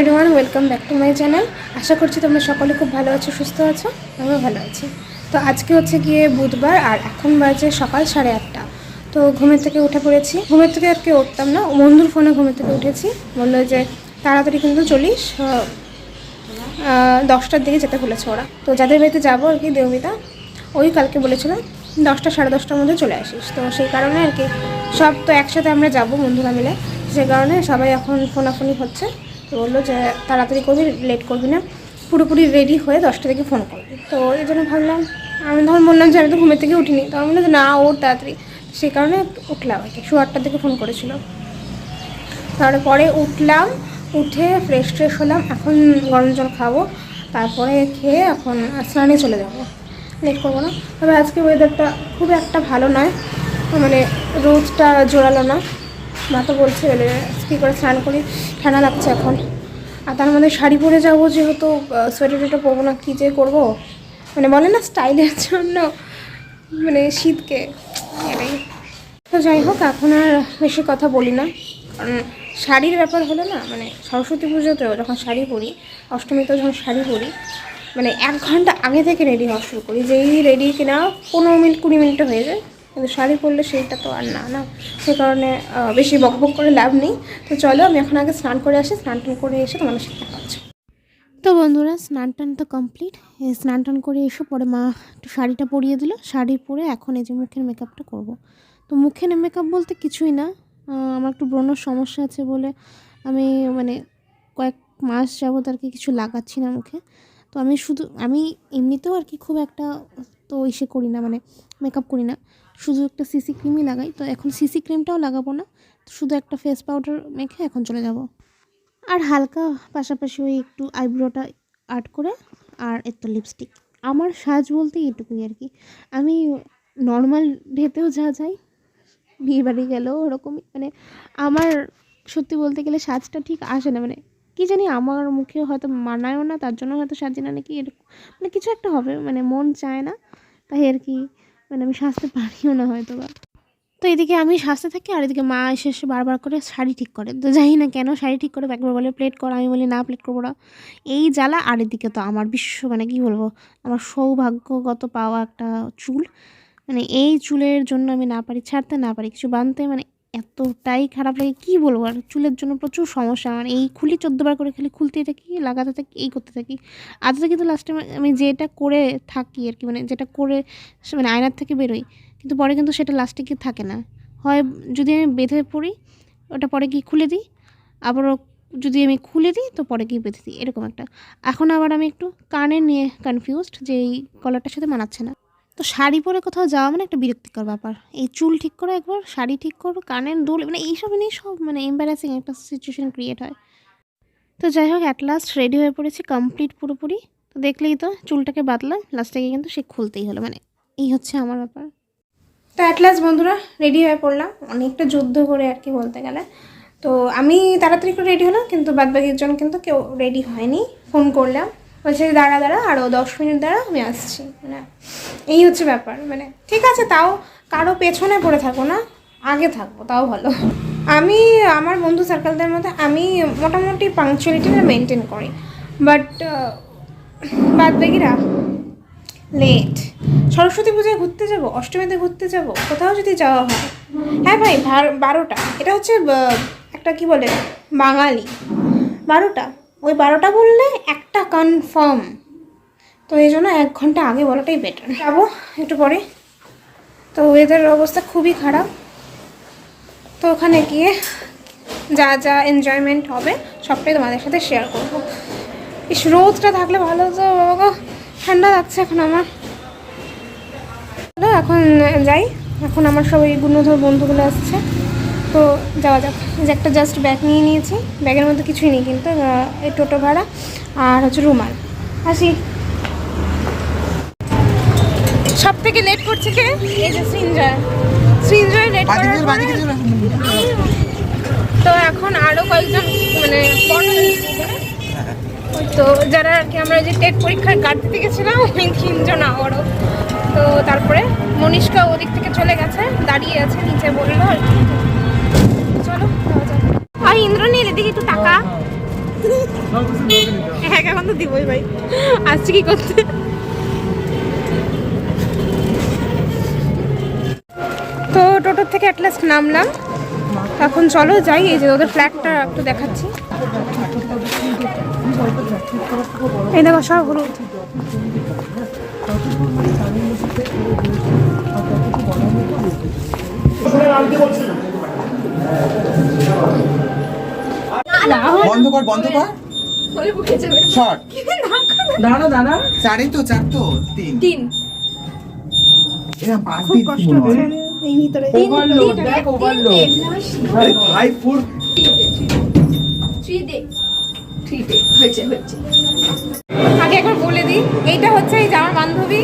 Everyone welcome back to my channel আশা করছি তোমরা সকলে খুব ভালো আছো, সুস্থ আছো, আমিও ভালো আছি। তো আজকে হচ্ছে গিয়ে বুধবার, আর এখন বাজে সকাল সাড়ে আটটা। তো ঘুমের থেকে উঠে পড়েছি। ঘুমের থেকে আর কি উঠতাম না, বন্ধুর ফোনে ঘুমের থেকে উঠেছি। বলল যে, তাড়াতাড়ি কিন্তু চলিস দশটার দিকে যেতে বলেছে ওরা। তো যাদের বাড়িতে যাব আর কি দেবমিতা ওই কালকে বলেছিল, দশটা, সাড়ে দশটার মধ্যে চলে আসিস। তো সেই কারণে আর কি, সব তো একসাথে আমরা যাব বন্ধুরা মিলে। সেই কারণে সবাই এখন ফোনাফোনি হচ্ছে। তো বলল যে, তাড়াতাড়ি করবি লেট করবি না। পুরোপুরি রেডি হয়ে দশটা থেকে ফোন করবি তো এই জন্য ভাবলাম, আমি তখন বললাম যে, আমি তো ঘুমের থেকে উঠিনি। তখন বলল যে, না, ওর তাড়াতাড়ি। সে কারণে উঠলাম আর কি। শো আটটার দিকে ফোন করেছিল। তারপরে উঠলাম, উঠে ফ্রেশ ট্রেশ হলাম। এখন গরম জল খাব। তারপরে খেয়ে এখন স্নানে চলে যাব। লেট করব না। তবে আজকে ওয়েদারটা খুব একটা ভালো নয়। মানে রোদটা জোরালো না। মা তো বলছে, এলে কী করে স্নান করি? ঠান্ডা লাগছে এখন। আর তার মধ্যে শাড়ি পরে যাব যেহেতু সোয়েটার টোয়েটার পরবো না, কী যে করব? মানে বলে না স্টাইলের জন্য মানে শীতকে তো যাই হোক, এখন আর বেশি কথা বলি না। কারণ শাড়ির ব্যাপার হলো না মানে সরস্বতী পুজোতেও যখন শাড়ি পরি, অষ্টমীতেও যখন শাড়ি পরি মানে এক ঘণ্টা আগে থেকে রেডি হওয়া শুরু করি। যেই রেডি কিনা, পনেরো মিনিট, কুড়ি মিনিটে হয়ে যায়। কিন্তু শাড়ি পরলে সেইটা তো আর না না? সে কারণে বেশি বক বক করে লাভ নেই। তো চলো, আমি এখন আগে স্নান করে আসি, স্নান টান করে এসে তোমাদের সাথে হচ্ছে। তো বন্ধুরা, স্নান টান তো কমপ্লিট স্নান টান করে এসে, পরে মা একটু শাড়িটা পরিয়ে দিল। শাড়ি পরে এখন এই যে মুখের মেকআপটা করব। তো মুখের মেকআপ বলতে কিছুই না। আমার একটু ব্রণর সমস্যা আছে বলে আমি মানে কয়েক মাস যাবত আর কি কিছু লাগাচ্ছি না মুখে। তো আমি শুধু, আমি এমনিতেও আর কি খুব একটা তো ইসে করি না মানে মেকআপ করি না। শুধু একটা সিসি ক্রিমই লাগাই, তো এখন সিসি ক্রিমটাও লাগাবো না, শুধু একটা ফেস পাউডার মেখে এখন চলে যাব। আর হালকা পাশাপাশি ওই একটু আইব্রোটা আর্ট করে, আর একটু লিপস্টিক আমার সাজ বলতে এটুকুই আর কি। আমি নর্মাল ডেতেও যা যাই বিয়ে বাড়ি গেলেও ওরকমই মানে আমার সত্যি বলতে গেলে সাজটা ঠিক আসে না মানে কি জানি আমার মুখে হয়তো মানায়ও না, তার জন্য হয়তো সাজি না নাকি এরকম মানে কিছু একটা হবে মানে মন চায় না, তাই আর কি মানে আমি সাজতে পারিও না হয়তো বা তো এদিকে আমি সাজতে থাকি আর এদিকে মা এসে এসে বারবার করে শাড়ি ঠিক করে। তো জানি না কেন শাড়ি ঠিক করে একবার বলে প্লেট কর, আমি বলি না প্লেট করব না। এই জ্বালা আর এদিকে তো আমার বিশ্ব মানে কি বলব, আমার সৌভাগ্যগত পাওয়া একটা চুল। মানে এই চুলের জন্য আমি না পারি, ছাড়তে না পারি, কিছু বানতে মানে এতটাই খারাপ লাগে, কি বলব? আর চুলের জন্য প্রচুর সমস্যা। মানে এই খুলি চোদ্দবার করে খালি খুলতে থাকি, লাগাতে থাকি, এই করতে থাকি। আজ থেকে তো লাস্টে আমি যেটা করে থাকি আর কি মানে যেটা করে মানে আয়নার থেকে বেরোই, কিন্তু পরে কিন্তু সেটা লাস্টে কি থাকে না। হয় যদি আমি বেঁধে পড়ি, ওটা পরে কি খুলে দিই আবারও যদি আমি খুলে দিই, তো পরে গিয়ে বেঁধে দিই, এরকম একটা। এখন আবার আমি একটু কানের নিয়ে কনফিউজড যে এই কলারটার সাথে মানাচ্ছে না। তো শাড়ি পরে কোথাও যাওয়া মানে একটা বিরক্তিকর ব্যাপার। এই চুল ঠিক করো একবার, শাড়ি ঠিক করো কানের দুল মানে এইসব নিয়ে সব মানে এম্বারাসিং একটা সিচুয়েশন ক্রিয়েট হয়। তো যাই হোক অ্যাট লাস্ট রেডি হয়ে পড়েছি কমপ্লিট পুরোপুরি। তো দেখলেই তো, চুলটাকে বাঁধলাম লাস্টে গিয়ে কিন্তু সে খুলতেই হলো মানে এই হচ্ছে আমার ব্যাপার। তো অ্যাট লাস্ট বন্ধুরা রেডি হয়ে পড়লাম, অনেকটা যুদ্ধ করে আর কি বলতে গেলে। তো আমি তাড়াতাড়ি করে রেডি হলাম, কিন্তু বাদ বাকিজন কিন্তু কেউ রেডি হয়নি ফোন করলাম। বলছে দাঁড়া দাঁড়া আরও দশ মিনিট দাঁড়া, আমি আসছি। মানে এই হচ্ছে ব্যাপার। মানে ঠিক আছে, তাও কারও পেছনে পড়ে থাকো না, আগে থাকব তাও ভালো। আমি, আমার বন্ধু সার্কেলদের মধ্যে আমি মোটামুটি পাংচুয়ালিটিটা মেনটেন করি। বাট বাদ বাকিরা লেট সরস্বতী পূজায় ঘুরতে যাব, অষ্টমীতে ঘুরতে যাব, কোথাও যদি যাওয়া হয়। হ্যাঁ ভাই বারোটা। এটা হচ্ছে একটা কি বলে, বাঙালি। বারোটা। ওই বারোটা বললে একটা কনফার্ম তো এই জন্য এক ঘণ্টা আগে বলাটাই বেটার যাব একটু পরে। তো ওয়েদারের অবস্থা খুবই খারাপ। তো ওখানে গিয়ে যা যা এনজয়মেন্ট হবে, সবটাই তোমাদের সাথে শেয়ার করব। ইস, রোদটা থাকলে ভালো হতো, বাবা ঠান্ডা লাগছে এখন আমার। এখন যাই। এখন আমার সব এই গুণধর বন্ধুগুলো আসছে। তো যাওয়া যাক। যে একটা জাস্ট ব্যাগ নিয়ে নিয়েছি। ব্যাগের মধ্যে কিছুই নেই কিন্তু এই টোটো ভাড়া আর হচ্ছে রুমাল। আসি। সব থেকে লেট করছে কে? এই যে সৃঞ্জয় সৃঞ্জয় লেট তো এখন আরও কয়েকজন মানে তো যারা আর কি আমরা যে টেট পরীক্ষার কাট দিতে গেছিলাম ওই তিনজন আবারও তো তারপরে মনীষকা ওদিক থেকে চলে গেছে দাঁড়িয়ে আছে নিচে বলল আর কি। চলো। আর ইন্দ্রনীল এদিকে একটু টাকা। হ্যাঁ এখন তো দিবই ভাই। আসছি কি করতে? তো টোটোর থেকে অ্যাটলাস্ট নামলাম। এখন চলো যাই, এই যে ওদের ফ্ল্যাটটা একটু দেখাচ্ছি। এই দেখো, সব হলুদ বন্ধ কর বন্ধ কর। শর্ট। দাঁড়া দাঁড়া। চারই তো চার তো তিন। তিন। এরকম কষ্ট হচ্ছে এই ভিতরে। ওভারলোড দেখ ওভারলোড আরে ভাই four three day three day হয়েছে হয়েছে। আগে একবার বলে দিই এইটা হচ্ছে এই যে আমার বান্ধবী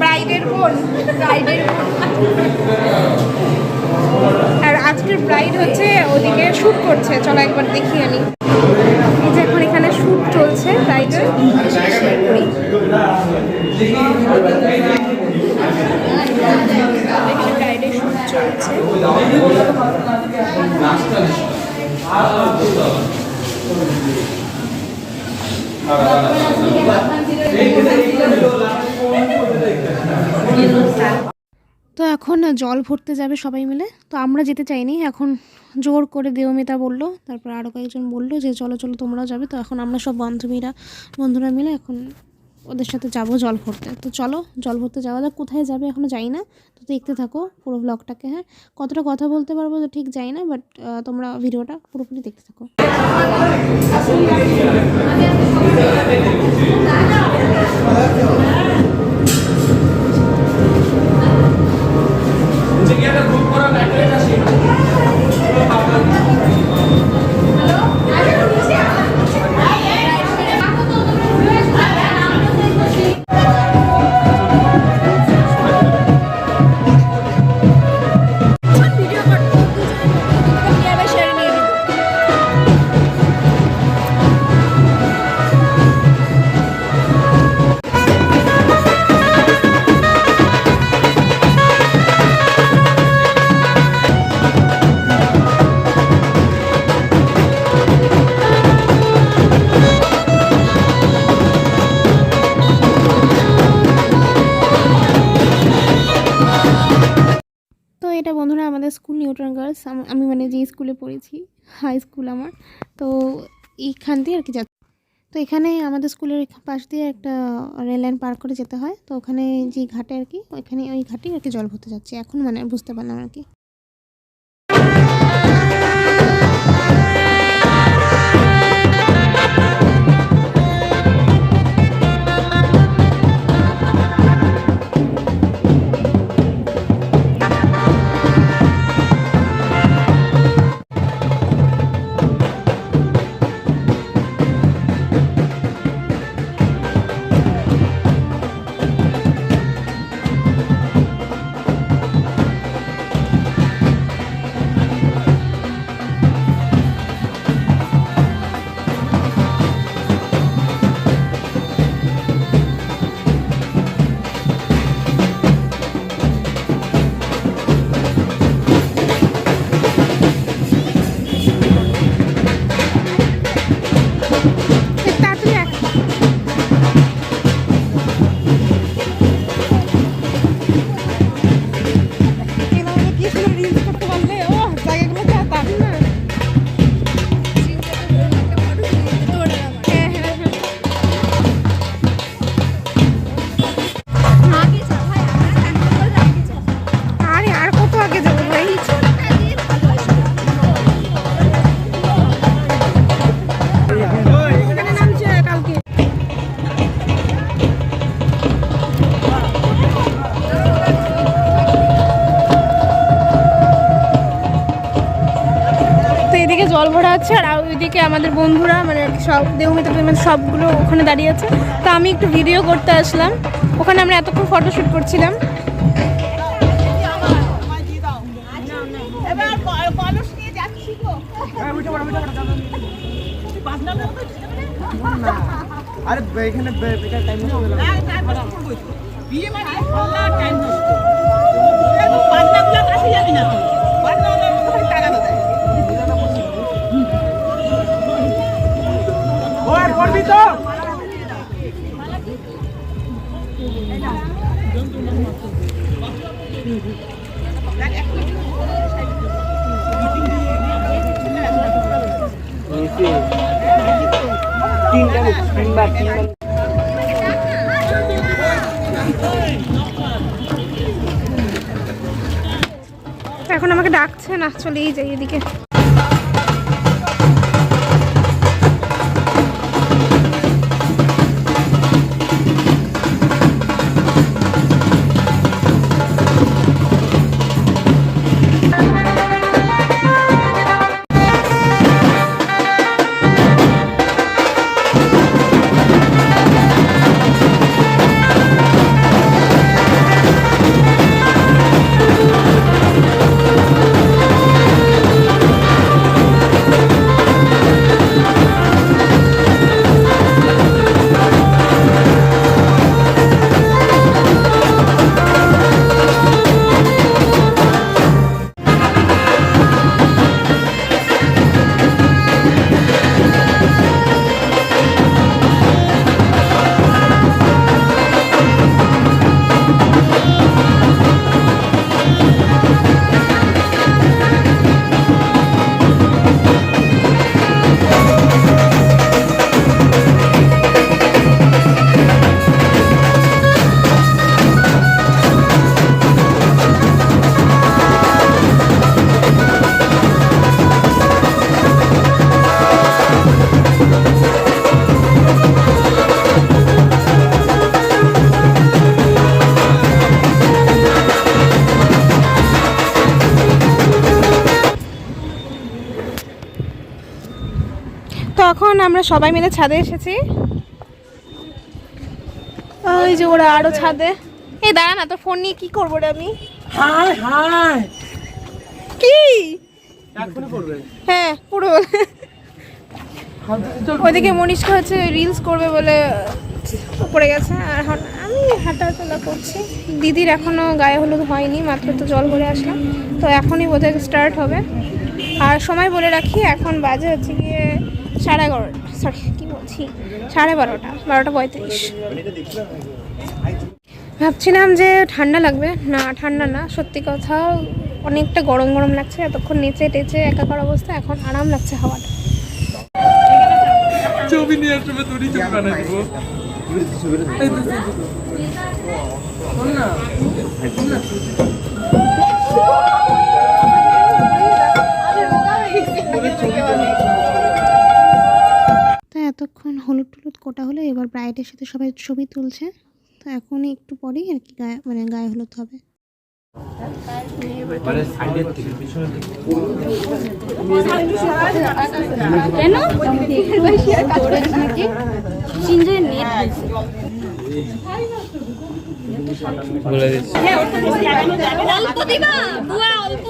ব্রাইডের বোন। ব্রাইডের বোন। আর আজকের ব্রাইড হচ্ছে ওদিকে শ্যুট করছে। চলো একবার দেখি আমি। এই যে এখন এখানে শ্যুট চলছে ব্রাইডের ব্রাইডের শ্যুট চলছে তো এখন জল ভরতে যাবে সবাই মিলে। তো আমরা যেতে চাইনি, এখন জোর করে দেওমিতা বলল, তারপর আরও কয়েকজন বলল যে, চলো চলো, তোমরাও যাবে। তো এখন আমরা সব বান্ধবীরা, বন্ধুরা মিলে এখন ওদের সাথে যাব জল ভরতে। তো চলো, জল ভরতে যাওয়া যাক, কোথায় যাবে এখনও যাই না। তো দেখতে থাকো পুরো ব্লগটাকে হ্যাঁ। কতটা কথা বলতে পারব তো ঠিক যাই না বাট তোমরা ভিডিওটা পুরোপুরি দেখতে থাকো। গার্লস আমি মানে যে স্কুলে পড়েছি হাই স্কুল আমার, তো এইখান দিয়ে আর কি যাচ্ছি। তো এখানে আমাদের স্কুলের পাশ দিয়ে একটা রেল লাইন পার করে যেতে হয়, তো ওখানে যে ঘাটে আর কি, ওইখানে ওই ঘাটেই আর কি জল ভরতে যাচ্ছে। এখন মানে বুঝতে পারলাম আর কি। জল ভরা আছে আর ওইদিকে আমাদের বন্ধুরা মানে সব দেবমিতা মানে সবগুলো ওখানে দাঁড়িয়ে আছে। তো আমি একটু ভিডিও করতে আসলাম। ওখানে আমরা এতক্ষণ ফটোশ্যুট করছিলাম। আরে এখানে বেকার টাইম নষ্ট হলো বিয়ে মানে আল্লাহ টাইম নষ্ট। পান্নাগুলো কাছে যাবি না। তো? এখন আমাকে ডাকছে না চলেই যাই এদিকে। তো এখন আমরা সবাই মিলে ছাদে এসেছি। ওই যে ওরা আরও ছাদে। এই দাঁড়া না তো ফোন নিয়ে কি করব রে আমি? Hi hi. কি? হ্যাঁ পুরো ওইদিকে মনীষকা হচ্ছে রিলস করবে বলে পড়ে গেছে। আর আমি হাঁটাচলা করছি। দিদির এখনও গায়ে হলুদ হয়নি মাত্র তো জল ভরে আসলাম। তো এখনই বোধহয় স্টার্ট হবে। আর সময় বলে রাখি এখন বাজে হচ্ছে গিয়ে সাড়ে এগারোটা সরি কী বলছি? সাড়ে বারোটা বারোটা পঁয়ত্রিশ। ভাবছিলাম যে ঠান্ডা লাগবে। না, ঠান্ডা না, সত্যি কথা, অনেকটা গরম গরম লাগছে, এতক্ষণ নেচে টেচে একাকার অবস্থা, এখন আরাম লাগছে হাওয়াটা। ছবি নিয়ে আসবে ছবি বানাই দিব। এতক্ষণ হলুদ টুলুদ কোটা হলো এবার ব্রাইডের সাথে সবাই ছবি তুলছে। তো এখনই একটু পরেই আর কি গায়ে মানে গায়ে হলুদ হবে। কেন? অল্প দিবা? অল্প।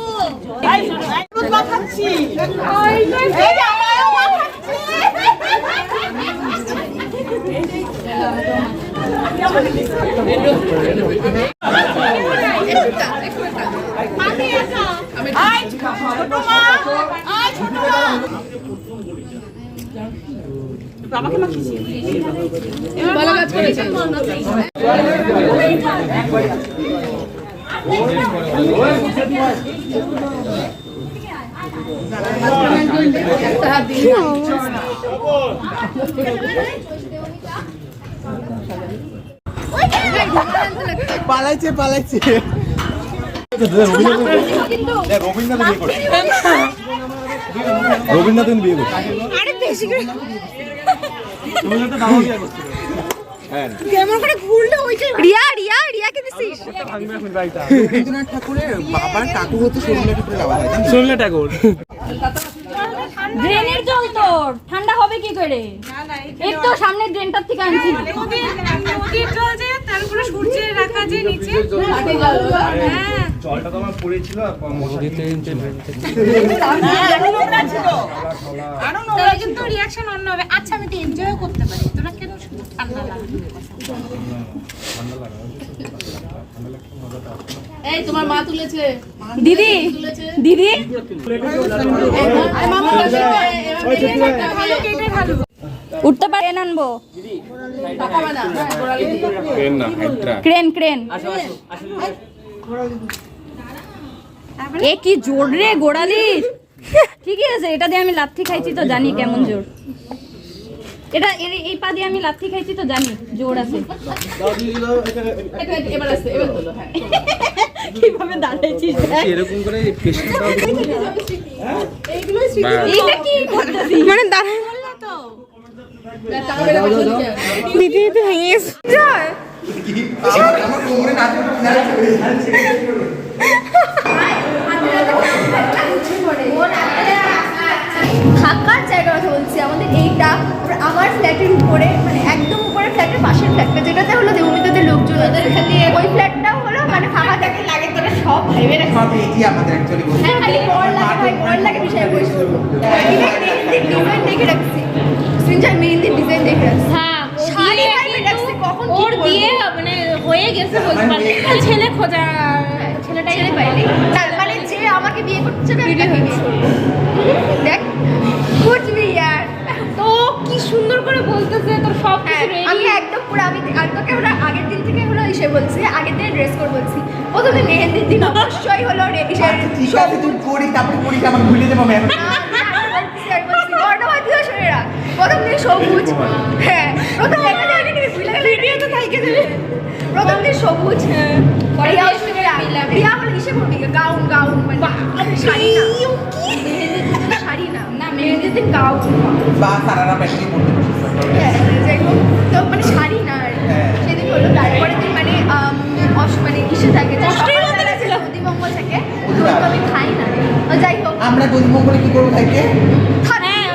আমাকে মাখিয়েছি ভালো কাজ করেছে পালাইছে পালাইছে। রবীন্দ্রনাথ বিয়ে করছে। রবীন্দ্রনাথ বিয়ে করছে আরে বেশি করে হ্যাঁ। কেমন করে ঘুরলো ওইটা? রিয়া রিয়া রিয়াকে দিছিস? রবীন্দ্রনাথ ঠাকুরের বাবার কাকু হচ্ছে শরীরটা ঠাকুরের বাবা ঠাকুর। ড্রেনের জল তোর। ঠান্ডা হবে কি করে? এই সামনে ড্রেনটার থেকে আনছি। জলটা তো আমার পড়েছিল আরও নোংরা ছিল। আরও নোংরা কিন্তু রিয়াকশন অন্য হবে। আচ্ছা আমি তো এনজয় করতে পারি। তোরা কেন শুধু ঠান্ডা লাগে? এই তোমার মা তুলেছে। দিদি দিদি মামা ভালো কেটে ভালো। উঠতে পারে আনব। ক্রেন ক্রেন এ কি জোর রে গোড়ালি? ঠিকই আছে এটা দিয়ে আমি লাথি খাইছি তো জানি কেমন জোর। এটা এই পা দিয়ে আমি লাথি খাইছি তো জানি জোর আছে। কীভাবে দাঁড়াইছিস এরকম করে করতেছিস? মানে দাঁড়ায় দিদি নাচ থাকার জায়গার কথা বলছি, আমাদের এইটা, আমার ফ্ল্যাটের উপরে মানে একদম উপরে ফ্ল্যাটের পাশের ফ্ল্যাটটা যেটাতে হলো দেবমিতাদের লোকজন ওদের ওই ফ্ল্যাটটাও হলো মানে ফাঁকা থাকে লাগে তোরা সব ভাইবে রাখি সব এটি আমাদের অ্যাকচুয়ালি বলছি হ্যাঁ খালি বর লাগে ভাই বর লাগে বিষয়ে বসে ডিজাইন দেখে রাখছি। সৃঞ্জয় মেহেন্দির ডিজাইন দেখে রাখছি। হ্যাঁ শাড়ি ভাইবে রাখছি কখন ওর করব? মানে হয়ে গেছে বলতে পারবে ছেলে খোঁজা ছেলেটাই ছেলে পাইনি মানে যে আমাকে বিয়ে বিয়ে দেখ কি সুন্দর করে বলতেছে তোর সব হ্যাঁ, আমি একদম পুরো আমি আর তোকে ওরা আগের দিন থেকে হলো ইসে বলছি আগের দিন ড্রেস কোড বলছি। প্রথমে মেহেন্দির দিন অবশ্যই হলো আচ্ছা, ঠিক আছে তুই করি তারপরে করি আমার ভুলে যাব ম্যাম শরীরা। প্রথম দিন সবুজ। হ্যাঁ। প্রথম ভিডিও তো থাইকে যাবে প্রথম দিন সবুজ। গাউন গাউন মানে শাড়ি না। গাউন বা সারারা পড়তে হ্যাঁ, যাই হোক, তো মানে শাড়ি না আর হ্যাঁ। সেদিন হলো তারপরে দিন মানে আম, মানে ইসে থাকে? তো আমি খাই না। তো যাই হোক। আমরা গরিমঙ্গলে কি করব থাক- হ্যাঁ,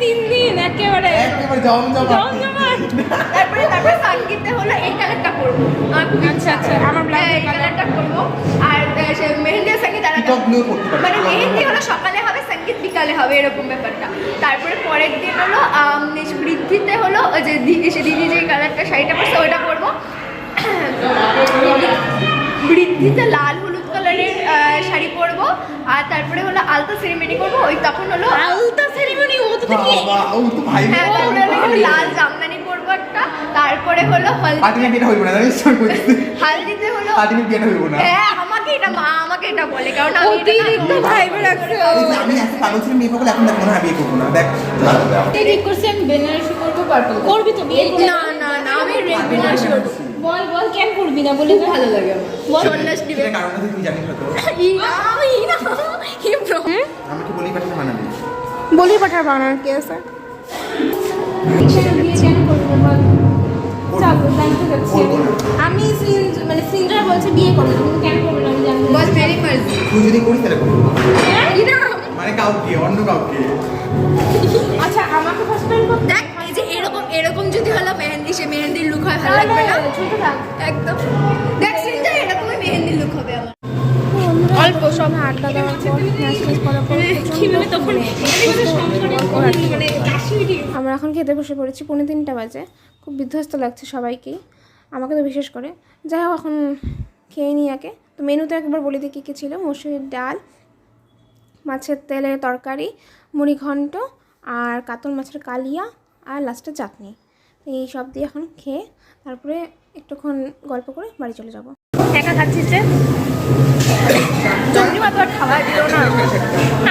তিন দিন একেবারে একেবারে জমজমাট। তারপরে তারপরে সঙ্গীতে হলো এই কালারটা করব আচ্ছা, আচ্ছা, আমার হ্যাঁ, এই কালারটা করব আর মেহেন্দি আর সংগীত আলাদা। মানে মেহেন্দি হলো সকালে হবে সংগীত বিকালে হবে এরকম ব্যাপারটা। তারপরে পরের দিন হলো বৃদ্ধিতে হলো যে দিদি সে দিদি যে কালারটা শাড়িটা পরছে ওইটা পরবো। বৃদ্ধিতে লাল হলুদ কালারের আহ, শাড়ি পরবো। আর তারপরে হলো আলতা সেরিমনি করব। ওই তখন হলো আলতা সেরিমনি ও তো হ্যাঁ লাল জামদানি একটা তারপরে হলো হলদি আদিনে বিয়েটা হইব না জানিস হালদিতে হলো আদিনে বিয়েটা হইব না? হ্যাঁ আমাকে এটা মা আমাকে এটা বলে কারণ আমি এটা অতিরিক্ত ভাইবে রাখছে। ও। এই যে আমি এত পাগল ছিলাম বিয়ে পাগল এখন দেখ মনে হয় বিয়ে করব না? দেখ। ঠিক করছি আমি বেনারসি করব পার্পল করবি। তো বিয়ে না না না আমি রেড বেনারসি করব। বল বল কেন করবি না? বলে ভালো লাগে আমার। সন্ন্যাস দিবে কারণ তুই জানিস হয়তো। ই না ই না ই ব্রো বলি পাঠাতে মানাবি বলি পাঠার বানানোর কি আছে? না। আমি মানে সিনরা বলছে বিয়ে করবে না, কেন করবে না? আমি জানি না। মেরি মার্জি তুই যদি করিস তাহলে করব। মানে কাউকে অন্য কাউকে। আচ্ছা আমাকে ফার্স্ট টাইম করতে দেখ এই যে এরকম এরকম যদি হলো মেহেন্দি সে মেহেন্দির লুক হয় ভালো লাগবে না? ছোট থাক। একদম। দেখ সিনটা এরকমই মেহেন্দির লুক হবে আমার। অল্প সব আড্ডা দেওয়ার পর করার পর মানে কাশি উঠে গেছে। আমরা এখন খেতে বসে পড়েছি পনেরো তিনটা বাজে। খুব বিধ্বস্ত লাগছে সবাইকেই আমাকে তো বিশেষ করে। যাই হোক এখন খেয়ে নিই আগে। তো মেনুতে একবার বলে দিই কী কী ছিল। মসুরির ডাল মাছের তেলে তরকারি মুড়ি ঘন্ট আর কাতল মাছের কালিয়া আর লাস্টে চাটনি। এই সব দিয়ে এখন খেয়ে তারপরে একটুক্ষণ গল্প করে বাড়ি চলে যাব। একা খাচ্ছিস যে?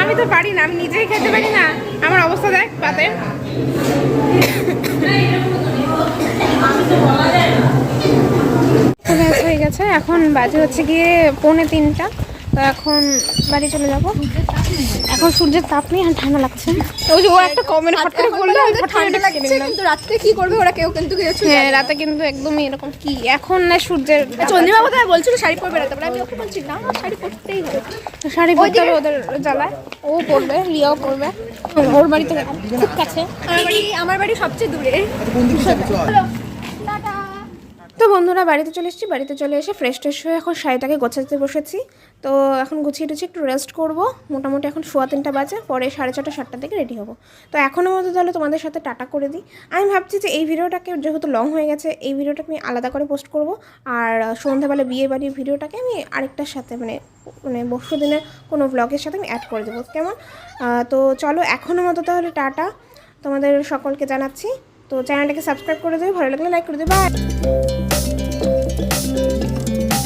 আমি তো পারি না, আমি নিজেই খেতে পারি না। আমার অবস্থা দেখ, পাতে। হয়ে গেছে, এখন বাজে হচ্ছে গিয়ে পৌনে তিনটা। তো এখন বাড়ি চলে যাব। এখন সূর্যের তাপ নেই আর ঠান্ডা লাগছে। ওই যে ও একটা কমেন্ট ফট করে বলল ঠান্ডা লাগছে কিন্তু রাত্রে কি করবে? ওরা কেউ কিন্তু কিছু হ্যাঁ রাতে কিন্তু একদমই এরকম কি? এখন না সূর্যের চন্দ্রিমা বোধহয় বলছিল? শাড়ি পরবে রাতে বলে আমি ওকে বলছি না শাড়ি পরতেই হবে। শাড়ি পরতে হবে ওদের জ্বালায়। ও পরবে রিয়াও পরবে। ওর বাড়িতে খুব কাছে আমার বাড়ি আমার বাড়ি সবচেয়ে দূরে কোন দিকে যাবি চল টাটা তো বন্ধুরা, বাড়িতে চলে এসেছি। বাড়িতে চলে এসে ফ্রেশ ট্রেশ হয়ে এখন শাড়িটাকে গোছাতে বসেছি। তো এখন গুছিয়ে টুছিয়ে একটু রেস্ট করব। মোটামুটি এখন সোয়া তিনটা বাজে, পরে সাড়ে ছটা সাতটা থেকে রেডি হব। তো এখনও মতো তাহলে তোমাদের সাথে টাটা করে দিই। আমি ভাবছি যে এই ভিডিওটাকে যেহেতু লং হয়ে গেছে, এই ভিডিওটাকে আমি আলাদা করে পোস্ট করব। আর সন্ধ্যাবেলা বিয়ে বাড়ির ভিডিওটাকে আমি আরেকটার সাথে মানে মানে বর্ষু দিনের কোনো ব্লগের সাথে আমি অ্যাড করে দেবো। কেমন? তো চলো এখনও মতো তাহলে টাটা। তোমাদের সকলকে জানাচ্ছি। তো চ্যানেলটাকে সাবস্ক্রাইব করে দেবে ভালো লাগলে লাইক করে দেবে বাই Thank you.